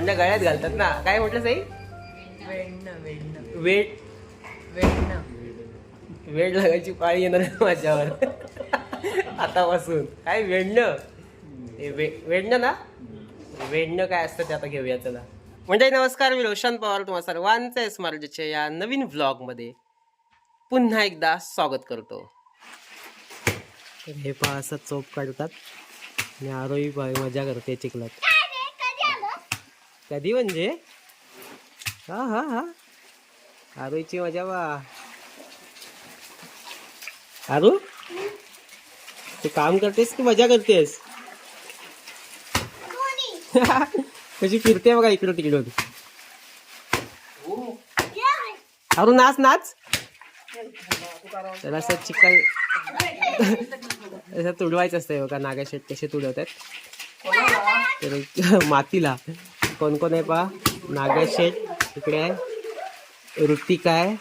लोंढ्या गळ्यात घालतात ना. काय म्हटलं साई? वेळ वेळ लागायची पाळी येणार माझ्यावर. आतापासून. काय वेडणं? वेडणं ना? वेडणं काय असतं ते आता घेऊया चला. म्हणजे नमस्कार मी रोशन पवार तुम्हा सर्वांचं स्मार्टच्या या नवीन व्लॉगमध्ये पुन्हा एकदा स्वागत करतो. हे पहा असं चोप काढतात. आणि आरोही पाय मजा करते चिखलात. कधी म्हणजे? हा हा हा. आरूची मजा वा. आरू? तू काम करतेस की मजा करतेस? कशी फिरते बघा इकडं तिकडं. आरू नाच नाच. त्याला असं चिकल असं तुडवायचं असतं बघा नागाशेट कसे तुडवतात. तर मातीला. कोण कोण आहे पा नागाशेट इकडे आहे. ऋतिका आहे.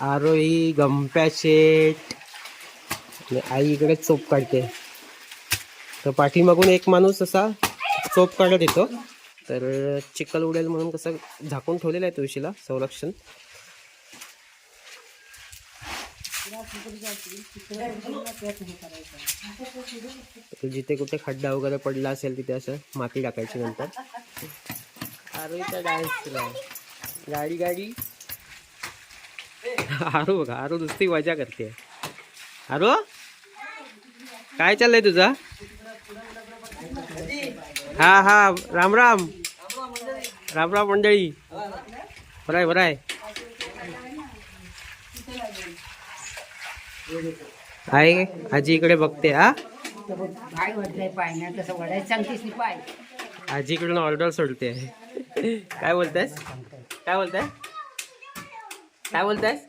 आरोही गंप्या शेट आणि आई इकडे चोप काढते. तर पाठीमागून एक माणूस असा चोप काढत येतो. तर चिखल उडेल म्हणून कसं झाकून ठेवलेलं आहे तुळशीला संरक्षण. जिथे कुठे खड्डा वगैरे पडला असेल तिथे असं माती टाकायची नंतर. आरोचा डान्स गाडी गाडी. आरू बघा आरू नुसती मजा करते. आरू? काय चाललंय तुझा? हा हा राम राम. राम राम मंडळी. बरं आहे बरं आहे. आहे आजी इकडे बघते हा. पाय वडलाय पाय ना तसं वडायचं सांगतेस नी पाय. आजी इकडून ऑर्डर सोडते. काय बोलतायस काय बोलताय काय बोलतायस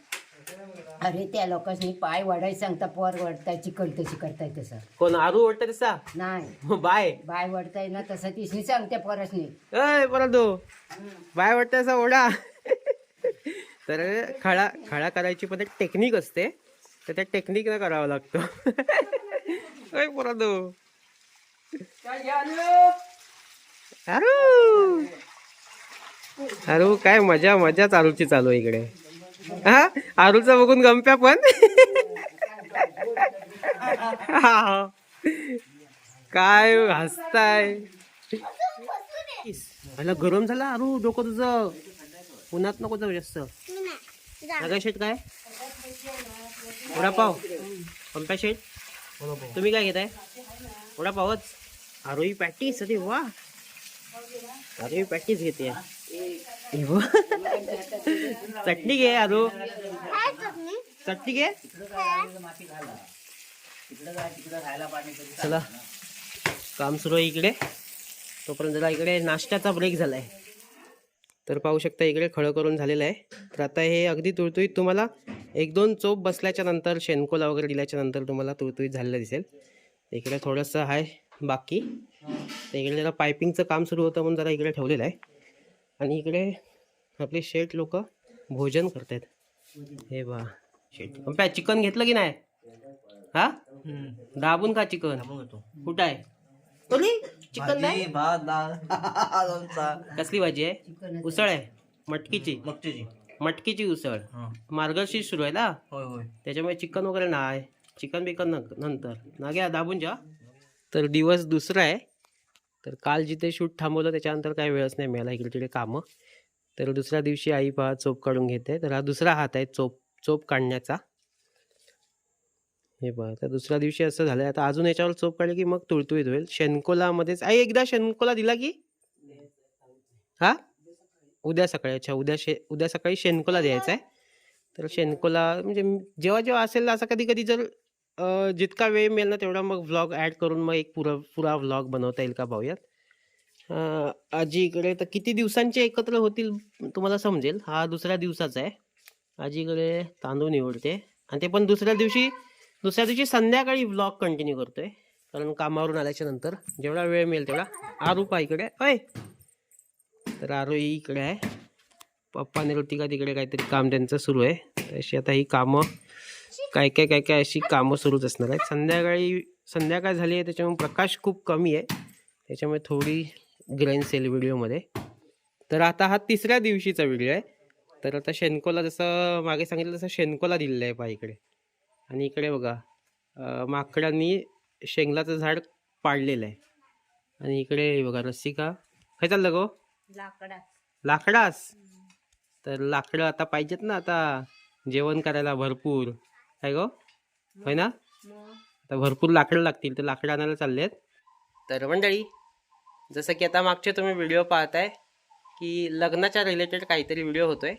अरे त्या लोकांनी पाय वडायचं सांगता पोर वडताय चिकन तशी करताय तसं. कोण आरू ओढतं तसा? नाही. बाय. बाय वडताय ना तसं तिसनी सांगत्या पोरासनी. अय परत दो बाय वाटतं असा ओढा. तर खळा खळा करायची पण एक टेक्निक असते. तर त्या टेक्निकनं करावं लागतं. अय अरू अरू काय मजा मजा चालूची चालू आहे इकडे. हा? आरूचा बघून गंप्या पण? हा. काय हसताय? मला गरम झाला अरू डोकं तुझं. उन्हात नको जाऊ जास्त. शेट काय? वडापाव. पंप्या शेट. तुम्ही काय घेताय? वडापावच. आरोही पॅटीस अरे वा. आरोही पॅटीस घेते. हे. चटणी घे आरो चटणी घे चला काम सुरू आहे इकडे तोपर्यंत जरा इकडे नाश्त्याचा ब्रेक झालाय. तर पाहू शकता इकडे खळं करून झालेलं आहे. तर आता हे अगदी तुळतुळीत तुम्हाला एक दोन चोप बसल्याच्या नंतर शेणकोला वगैरे दिल्याच्या नंतर तुम्हाला तुळतुळीत झालेलं दिसेल. इकडे थोडंसं आहे बाकी. तर इकडे जरा पायपिंगचं काम सुरू होतं म्हणून जरा इकडे ठेवलेलं आहे. आणि इकडे आपले शेठ लोक भोजन करतायत. हे बा शेठ. पॅ चिकन घेतलं की नाही? हा? दाबून का चिकन? कुठं आहे? चिकन नाही? कसली भाजी आहे? उसळ आहे. मटकीची. मगची मटकीची उसळ. मार्गशीर्ष सुरू आहे ना? होय होय. त्याच्यामुळे चिकन वगैरे नाही. चिकन बिकन न- नंतर. ना घ्या दाबून जा तर दिवस दुसरा आहे. तर काल जिथे शूट थांबवलं त्याच्यानंतर काही वेळच नाही मिळाला इकडे तिकडे कामं. तर दुसऱ्या दिवशी आई पहा चोप काढून घेते. तर हा दुसरा हात आहे चोप चोप काढण्याचा. हे बघा तर दुसऱ्या दिवशी असं झालं आता अजून याच्यावर चोप काढली की मग तुळतुळीत होईल. शेनकोलामध्येच आई एकदा शेनकोला दिला की? हा? उद्या सकाळी अच्छा उद्या शे उद्या सकाळी शेनकोला द्यायचा आहे. तर शेनकोला म्हणजे जेव्हा जेव्हा असेल असं कधी कधी जर अ, जितका वेळ मिळेल ना तेवढा मग व्लॉग ॲड करून मग एक पुरा पुरा व्लॉग बनवता येईल का पाहूयात अ, आजी इकडे तर किती दिवसांचे एकत्र होतील तुम्हाला समजेल. हा दुसऱ्या दिवसाचा आहे. आजीकडे तांदूळ निवडते. आणि ते पण दुसऱ्या दिवशी दुसऱ्या दिवशी संध्याकाळी व्लॉग कंटिन्यू करतोय. कारण कामावरून आल्याच्यानंतर. जेवढा वेळ मिळेल तेवढा. आरूपा इकडे. अय तर आरू ही इकडे आहे. पप्पा आणि ऋतिका तिकडे काहीतरी काम त्यांचं सुरू आहे. तशी आता ही कामं काय काय काय काय अशी कामं सुरूच असणार आहेत. संध्याकाळी संध्याकाळ झाली आहे त्याच्यामुळे प्रकाश खूप कमी आहे. त्याच्यामुळे थोडी ग्रेन सेल व्हिडिओमध्ये. तर आता हा तिसऱ्या दिवशीचा व्हिडिओ आहे. तर आता शेणकोला जसं मागे सांगितलं तसं शेणकोला दिलेलं आहे पहा इकडे. आणि इकडे बघा माकडांनी शेंगलाचं झाड पाडलेलं आहे. आणि इकडे बघा रस्सिका काय चाललं गो? लाकडा लाकडास तर लाकडं आता पाहिजेत ना आता. जेवण करायला भरपूर. काय गो. होय ना? आता भरपूर लाकडं लागतील तर लाकडं आणायला चालले आहेत तर मंडळी जसं की आता मागचे तुम्ही व्हिडिओ पाहताय की लग्नाच्या रिलेटेड काहीतरी व्हिडिओ होतोय.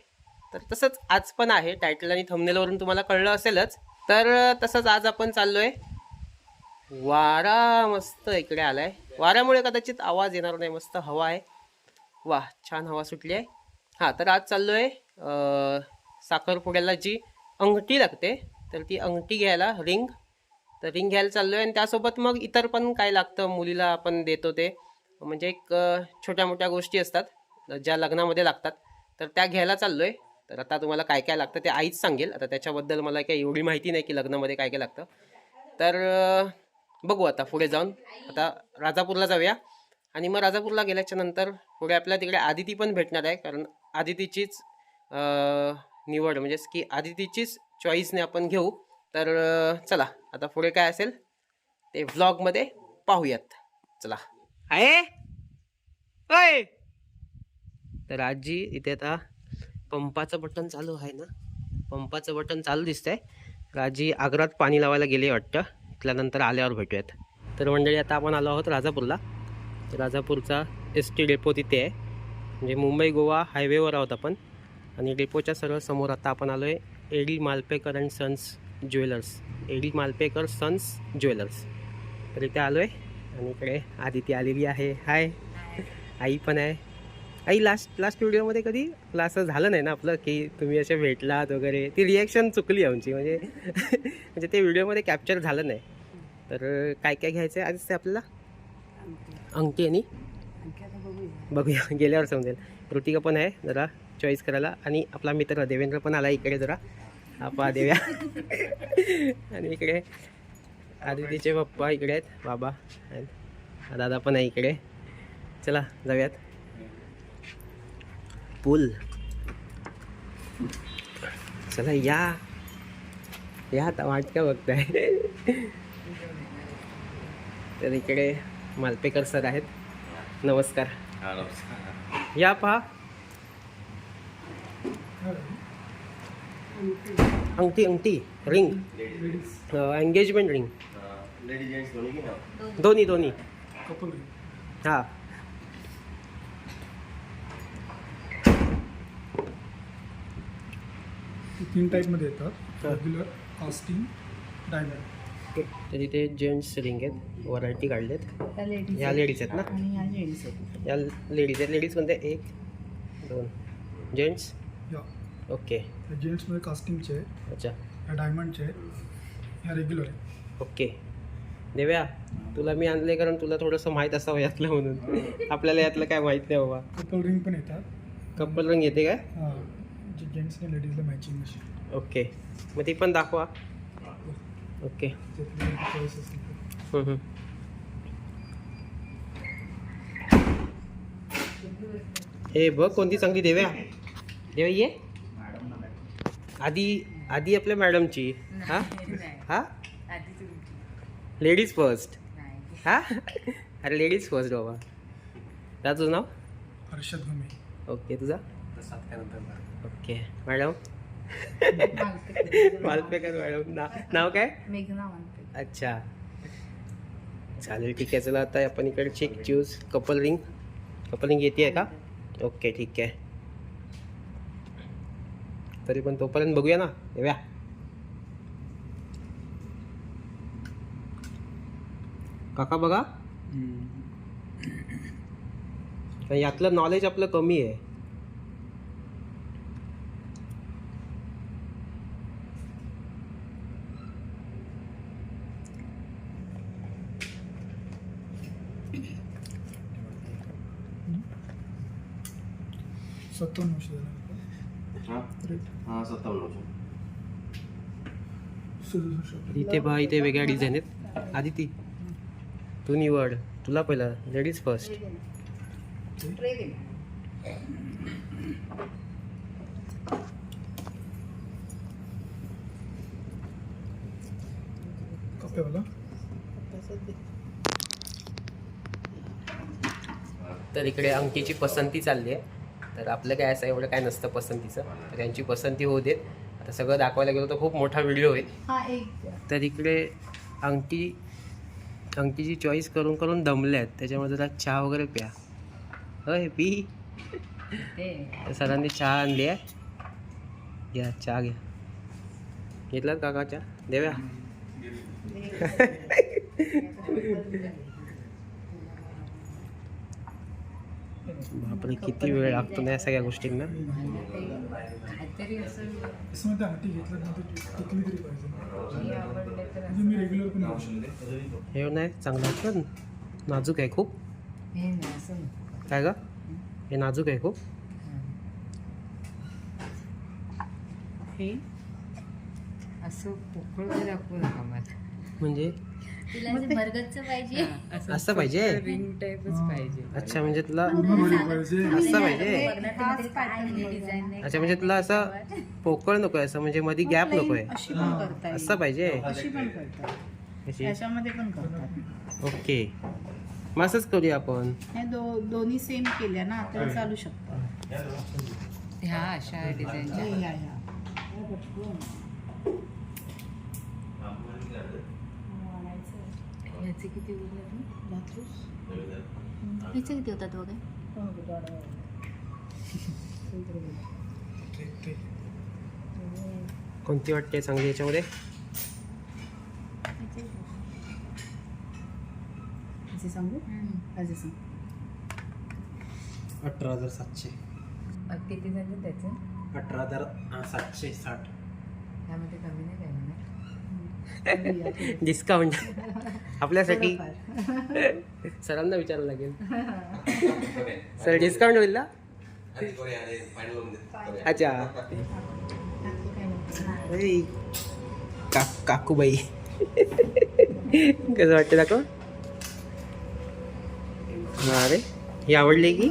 तर तसंच आज पण आहे. टायटल आणि थंबनेलवरून तुम्हाला कळलं असेलच. तर तसंच आज आपण चाललोय. वारा मस्त इकडे आलाय. वाऱ्यामुळे कदाचित आवाज येणार नाही. मस्त हवा आहे. वा छान हवा सुटली आहे. हां तर आज चाललो आहे साखरपुड्याला जी अंगठी लागते तर ती अंगठी घ्यायला रिंग. तर रिंग घ्यायला चाललो आहे आणि त्यासोबत मग इतर पण काय लागतं मुलीला आपण देतो ते. म्हणजे एक छोट्या मोठ्या गोष्टी असतात ज्या लग्नामध्ये लागतात. तर त्या घ्यायला चाललो आहे तर आता तुम्हाला काय काय लागतं ते आईच सांगेल. आता त्याच्याबद्दल मला काही एवढी माहिती नाही की लग्नामध्ये काय काय लागतं. तर बघू आता पुढे जाऊन. आता राजापूरला जाऊया. आणि मग राजापूरला गेल्याच्यानंतर पुढे आपल्या तिकडे आदिती पण भेटणार आहे. कारण आदितीचीच निवड म्हणजेच की आदितीचीच चॉईसने आपण घेऊ. तर चला आता पुढे काय असेल? ते व्लॉगमध्ये पाहूयात. चला. आहे? ओय! तर आजी इथे आता पंपाचं बटन चालू आहे ना? पंपाचं बटन चालू दिसतंय. तर आजी आग्रात पाणी लावायला गेली वाटतं. त्यानंतर आल्यावर भेटूयात. तर मंडळी आता आपण आलो आहोत राजापूरला. राजापूरचा एस टी डेपो तिथे आहे. म्हणजे मुंबई गोवा हायवेवर आहोत आपण. आणि डेपोच्या सर्व समोर आता आपण आलो आहे AD Malpekar and sons jewellers. AD Malpekar sons jewellers. तर इथे आलो आहे आणि इकडे आदिती आलेली आहे. हाय आई पण आहे. आई लास्ट लास्ट व्हिडिओमध्ये कधी असं झालं नाही ना आपलं की तुम्ही असे भेटलात वगैरे? ती रिॲक्शन चुकली आमची. म्हणजे म्हणजे ते व्हिडिओमध्ये कॅप्चर झालं नाही. तर काय काय घ्यायचं आहे आधीच ते आपल्याला अंगठी आणि? बघूया. गेल्यावर समजेल. ऋतिका पण आहे. जरा चॉईस करायला. आणि आपला मित्र देवेंद्र पण आला इकडे जरा. आपा देव्या. आणि इकडे आदितीचे पप्पा इकडे आहेत बाबा आणि दादा पण आहे इकडे. चला जाऊयात. पूल. चला या. या आता वाट का बघताय. तर इकडे मालपेकर सर आहेत. नमस्कार. या पहा. अंगठी. अंगठी रिंग एंगेजमेंट रिंग दोन्ही दोन्ही. हां. तीन टाईपमध्ये येतात. रेग्युलर कास्टिंग डायमंड तर इथे जेंट्स रिंग आहेत. व्हरायटी काढलेत. या लेडीज आहेत. ना? आणि या लेडीज आहेत. या लेडीज आहेत. लेडीज कोणत्या एक दोन. Gents okay. जेंट्समध्ये कास्टिंगचे आहे अच्छा. या डायमंडचे आहे या रेग्युलर आहे ओके. देव्या तुला मी आणले कारण तुला थोडंसं माहीत असावं यातलं म्हणून. आपल्याला यातलं काय माहीत नाही बाबा. कपल रिंग पण येतात. कपल रंग येते काय? हां. जे जेंट्सने लेडीजला मॅचिंग अशी ओके. मग ती पण दाखवा. ओके. त्यातली चॉईस असेल तर. हम्म, हम्म. हे बघ कोणती चांगली देव्या. देव्या ये. आधी आधी आपल्या मॅडमची. हा? हा? लेडीज फर्स्ट हा? अरे लेडीज फर्स्ट बाबा. काय तुझं नाव? हर्षद घुमे. ओके तुझा? Okay madam? मालपेकर. मॅडम. ना नाव काय? मेघना म्हणते अच्छा. चालेल ठीक आहे. चला आता आपण इकडे check choose couple ring couple ring येते आहे का ओके ठीक आहे. तरी पण तोपर्यंत बघूया ना. येऊया. काका बघा. कारण यातलं नॉलेज आपलं कमी आहे. सत्तावन्नशे झाला रेट हा सत्तावन्न सदुसष्ट इथे पहा इथे वेगळ्या डिझाईन आहेत. आधी ती तू निवड. तुला पहिला लेडीज फर्स्ट तर इकडे अंकीची पसंती चालली आहे. तर आपलं काय असं एवढं काय नसतं पसंतीचं. तर त्यांची पसंती होऊ देत. आता सगळं दाखवायला गेलो तर खूप मोठा व्हिडिओ होईल हा एक तर इकडे अंकी अंकीची चॉईस करून करून दमले आहेत त्याच्यामुळे जरा चहा वगैरे प्या. होय पी. सरांनी चहा आणली आहे. घ्या चहा घ्या. घेतलात काका चहा? देव्या? बापरे किती वेळ लागतो ना या सगळ्या गोष्टींना? म्हणजे पण हे नाही चांगलं वाटलं नाजूक आहे खूप. हे. काय ग? हे नाजूक आहे खूप. हे असं पोकळ दाखवू नका मला. म्हणजे? तुला असं पाहिजे. असं पाहिजे. रिंग टाईपच पाहिजे. अच्छा म्हणजे तुला बॉडी पाहिजे. असं पाहिजे. डिझाईन अच्छा म्हणजे तुला असं पोकळ नको आहे असं म्हणजे मध्ये गॅप नको आहे. अशी पण करता येईल. असं पाहिजे. पण करतात. ओके. मग असंच करूया आपण. हे दो दोन्ही सेम केल्या ना तर चालू शकतं. ह्या अशा डिझाईनच्या हे ह्या ह्या ह्याचे किती उरले बाथरूस हिचे किती होतात वगैरे कोणती वाटते चांगली याच्यामध्ये? सांगू? सांग. अठरा हजार सातशे. किती झाले त्याचे? अठरा हजार सातशे साठ. ह्यामध्ये कमी नाही काय म्हणा? बघूया थोडं. डिस्काउंट आपल्यासाठी. सरांना विचारावं लागेल. सर डिस्काउंट होईल ना? अच्छा. अरे, का काकूबाई. कसं वाटतं दाखव हा अरे ही आवडली की?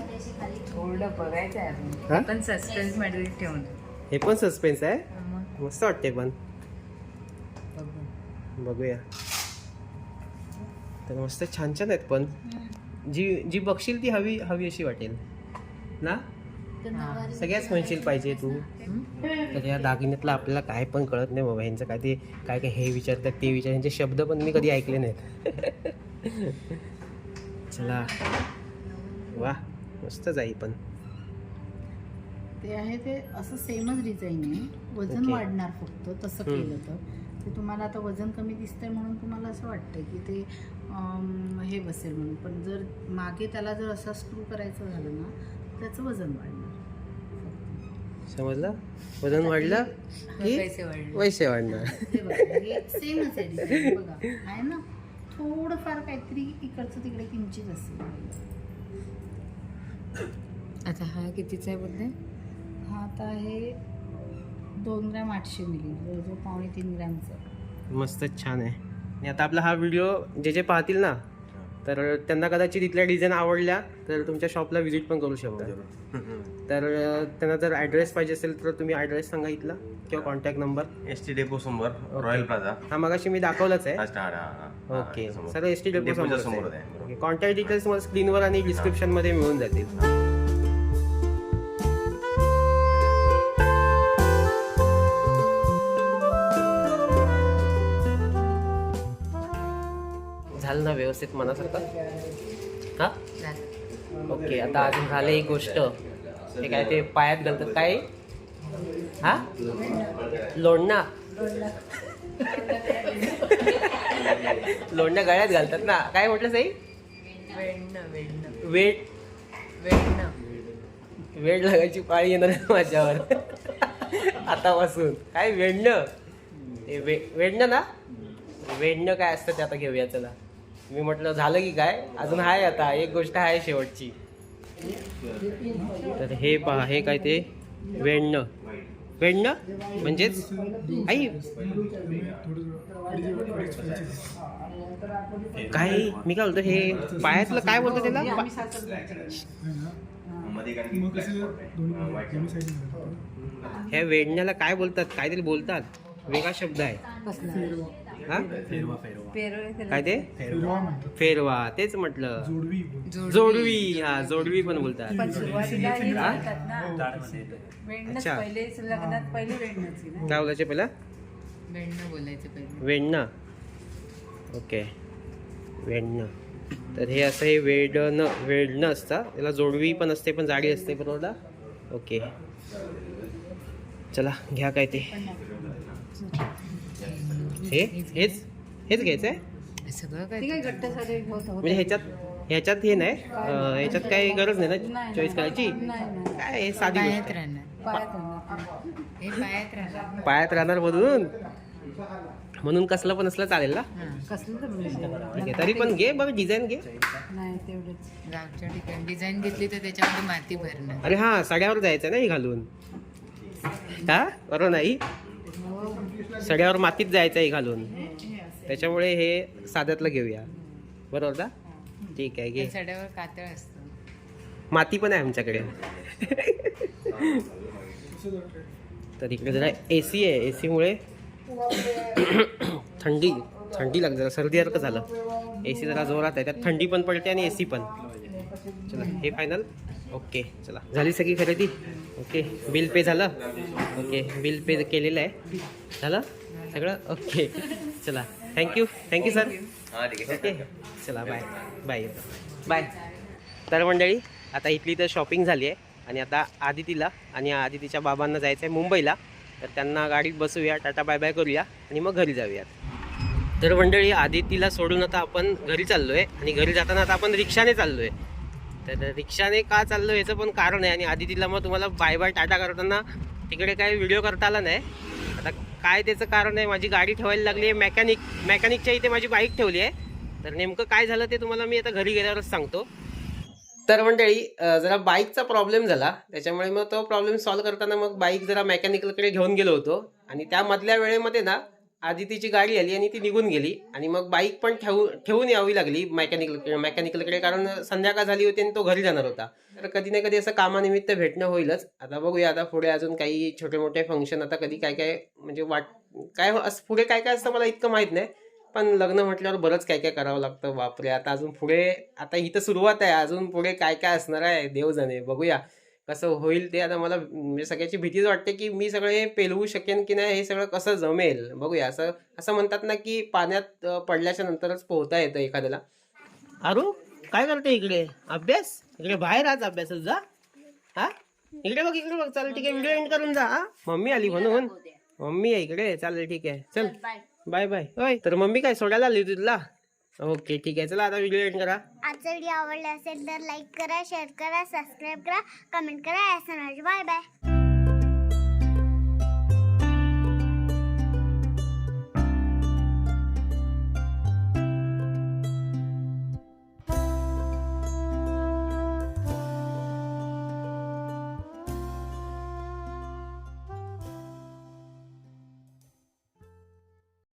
थोडं बघायचं आहे अजून. हा? पण सस्पेन्समध्ये ठेवून. हे पण सस्पेन्स आहे? मस्त वाटते पण. बघूया. तर मस्त छान छान आहेत पण. जी जी बघशील ती हवी हवी अशी वाटेल. ना? सगळ्याच म्हणशील पाहिजे तू. तर या दागिन्यातलं आपल्याला काय पण कळत नाही बाबा ह्यांचं काय ते काय काय हे विचारतात ते विचार ह्यांचे शब्द पण मी कधी ऐकले नाहीत. चला. वा मस्त जाई पण. ते आहे ते असं सेमच डिझाईन आहे. वजन. वाढणार फक्त तसं. केलं तर. ते तुम्हाला आता वजन कमी दिसतंय म्हणून तुम्हाला असं वाटतं की ते हे बसेल म्हणून. पण जर मागे त्याला जर असा स्क्रू करायचं झालं ना त्याचं वजन वाढणार. समजलं? वजन वाढलं की पैसे वाढणार? हे बघा हे सेमच आहे बघा. आहे ना? थोडंफार काहीतरी इकडचं तिकडे किंचित असेल. आता हा कितीचा आहे बोलते हा आता आहे दोन ग्रॅम आठशे मिली जवळजवळ पावणे तीन ग्रॅमचं. मस्त छान आहे. आणि आता आपला हा व्हिडिओ जे जे पाहतील ना तर त्यांना कदाचित इथल्या डिझाईन आवडल्या तर तुमच्या शॉपला व्हिजिट पण करू शकता. तर अ, त्यांना जर ॲड्रेस पाहिजे असेल तर तुम्ही ॲड्रेस सांगा इथला किंवा contact number S T depot समोर रॉयल प्लाझा हा मगाशी मी दाखवलाच आहे. हा, हा, हा. Okay. Sir S T depot डेपोच्या समोर. कॉन्टॅक्ट डिटेल्स मला स्क्रीनवर आणि डिस्क्रिप्शनमध्ये मिळून जातील. झालं ना व्यवस्थित मनासारखं? हा ओके आता अजून झालं एक गोष्ट. ते काय ते पायात घालतात काय? हा? लोणना? लोणना गळ्यात घालतात ना. काय म्हटलं साई? वेडणं वेळ लागायची पाळी येणार माझ्यावर. आतापासून. काय वेडणं ते वे वेडणं ना? वेडणं काय असतं ते आता घेऊया चला. मी म्हटलं झालं की काय? अजून आहे आता एक गोष्ट आहे शेवटची. तर हे पहा हे काय ते? वेडणं वेडणं म्हणजेच? आई! काय? मी काय बोलतो हे पायातलं काय बोलतो त्याला? ह्या वेडण्याला काय बोलतात? काहीतरी बोलतात. वेगळा शब्द आहे. हा? काय ते? फेरवा फेरवा तेच म्हटलं. जोडवी जोडवी. हा जोडवी पण बोलतात. हा? अच्छा. लग्नात पहिले वेणच काय बोलायचे पहिला? वेणं बोलायचं पहिले. वेण्णा. ओके. वेण्णा. तर हे असं हे वेडणं. वेडणं असतं. त्याला जोडवी पण असते पण जाडी असते बरोबर ओके. चला घ्या काय ते. हे हेच हेच घ्यायचं आहे सगळं काय? गट्ट्यासाठी होत म्हणजे ह्याच्यात ह्याच्यात हे नाही अं, ह्याच्यात काही गरज नाही ना चॉईस करायची? काय हे साधी गोष्ट आहे. हे पायात राहणार. पायात राहणार म्हणून? म्हणून कसलं पण असलं चालेल ना? कसलं तर ठीक आहे तरी पण घे बघ डिझाईन घे. नाही तेवढंच. गावच्या ठिकाणी डिझाईन घेतली तर त्याच्यामध्ये माती भरणार. अरे हा सड्यावर जायचं नाही घालून. का बरोबर नाही सड्यावर मातीत जायचं आहे घालून त्याच्यामुळे हे साध्यातलं घेऊया. बरोबर ना ठीक आहे घे. सड्यावर कातळ असतं. माती पण आहे आमच्याकडे. तर इकडे जरा ए सी आहे. ए सीमुळे थंडी थंडी लागते जरा. सर्दीसारखं झालं. ए सी जरा जोरात आहे. त्यात थंडी पण पडते आणि ए सी पण. चला हे फायनल ओके चला. झाली सगळी खरेदी? ओके बिल पे झालं? ओके बिल पे केलेलं आहे. झालं? सगळं? ओके चला. थँक्यू थँक्यू सर ठीक आहे. ओके चला बाय बाय बाय तर मंडळी आता इथली तर शॉपिंग झाली आहे. आणि आता आदितीला आणि आदितीच्या बाबांना जायचं आहे मुंबईला. तर त्यांना गाडीत बसूया. टाटा बाय बाय करूया. आणि मग घरी जाऊयात. तर मंडळी आदितीला सोडून आता आपण घरी चाललो आहे आणि घरी जाताना आता आपण रिक्षाने चाललो आहे तर रिक्षाने का चाललो याचं पण कारण आहे. आणि आदितीला मग तुम्हाला बाय बाय टाटा करताना तिकडे काय व्हिडिओ करता आला नाही. आता काय त्याचं कारण आहे? माझी गाडी ठेवायला लागली आहे. मेकॅनिक मेकॅनिकच्या इथे माझी बाईक ठेवली आहे. तर नेमकं काय झालं ते तुम्हाला मी आता घरी गेल्यावरच सांगतो. तर मंडळी जरा बाईकचा प्रॉब्लेम झाला. त्याच्यामुळे मग तो प्रॉब्लेम सॉल्व्ह करताना मग बाईक जरा मेकॅनिकलकडे घेऊन गेलो होतो. आणि त्यामधल्या वेळेमध्ये ना आधी तिची गाडी आली आणि ती निघून गेली आणि मग बाईक पण ठेवू ठेवून यावी लागली मेकॅनिकल मेकॅनिकलकडे कारण संध्याकाळ झाली होती आणि तो घरी जाणार होता. तर कधी ना कधी असं कामानिमित्त भेटणं होईलच. आता बघूया आता पुढे अजून काही छोटे मोठे फंक्शन आता कधी काय काय म्हणजे वाट काय हो- असं पुढे काय काय असतं मला इतकं माहीत नाही. पण लग्न म्हटल्यावर बरंच काय काय करावं लागतं. बापरे आता अजून पुढे आता इथं सुरुवात आहे. अजून पुढे काय काय असणार आहे? देव जाणे बघूया. कसं होईल ते आता मला म्हणजे सगळ्याची भीतीच वाटते की मी सगळे पेलवू शकेन की नाही हे सगळं कसं जमेल? बघूया. असं असं म्हणतात ना की पाण्यात पडल्याच्या नंतरच पोहता येतं एखाद्याला. अरू काय करते इकडे? अभ्यास? इकडे बाहेर आज अभ्यासात जा. हा? इकडे बघ इकडे बघ. चालेल ठीक आहे. व्हिडिओ एंड करून जा हा. मम्मी आली म्हणून? मम्मी आहे इकडे. चालेल ठीक आहे. चल. बाय. बाय होय. तर मम्मी काय सोडायला आली तुला? ओके ठीक आहे. चला आता व्हिडिओ एंड करा. आजचा व्हिडिओ आवडला असेल तर लाईक करा शेअर करा सबस्क्राईब करा कमेंट करा. Bye bye